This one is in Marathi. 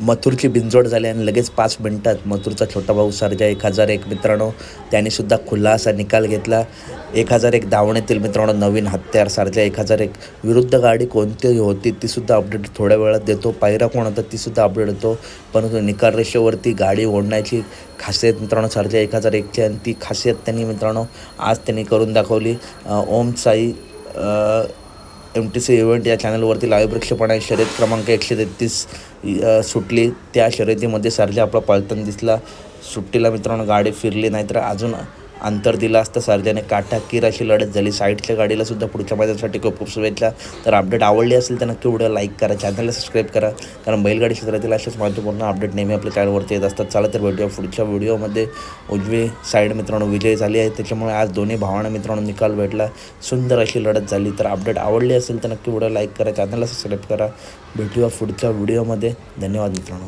मथुरची बिंजोड झाली आणि लगेच पाच मिनिटात मथुरचा छोटा भाऊ सर्जा एक हजार एक मित्रांनो त्यानेसुद्धा खुला असा निकाल घेतला. एक हजार एक धावण्यातील मित्रांनो नवीन हत्यार सर्जा एक हजार एक. विरुद्ध गाडी कोणती होती तीसुद्धा अपडेट थोड्या वेळात देतो. पायरा कोण होता तीसुद्धा अपडेट देतो. परंतु निकाल रेषेवरती गाडी ओढण्याची खासियत मित्रांनो सर्जा एक हजार एकची आणि ती खासियत त्यांनी मित्रांनो आज त्यांनी करून दाखवली. Om Sai M T C event या चॅनलवरती लाईव्ह प्रक्षेपण शर्यत क्रमांक एकशे तेहतीस सुटली. त्या शर्यतीमध्ये सर्जा आपला पळताना दिसला. सुट्टीला मित्रांनो गाडी फिरली नाही तर अजून अंतर दिलं असतं. सर्जाने काटाकीर अशी लढत झाली. साईडच्या गाडीला सुद्धा पुढच्या मैदानासाठी खूप खूप शुभेच्छा. तर अपडेट आवडली असेल तर नक्की व्हिडिओ लाईक करा. चॅनलला सबस्क्राईब करा. कारण बैलगाडी क्षेत्रातील असेच महत्त्वपूर्ण अपडेट नेहमी आपल्या चॅनलवरती येत असतात. चला तर भेटूया पुढच्या व्हिडिओमध्ये उजवी साईड मित्रांनो विजय झाली आहे. त्याच्यामुळे आज दोन्ही भावांना मित्रांनो निकाल भेटला. सुंदर अशी लढत झाली. तर अपडेट आवडली असेल तर नक्की व्हिडिओ लाईक करा. चॅनलला सबस्क्राईब करा. भेटूया पुढच्या व्हिडिओमध्ये धन्यवाद मित्रांनो.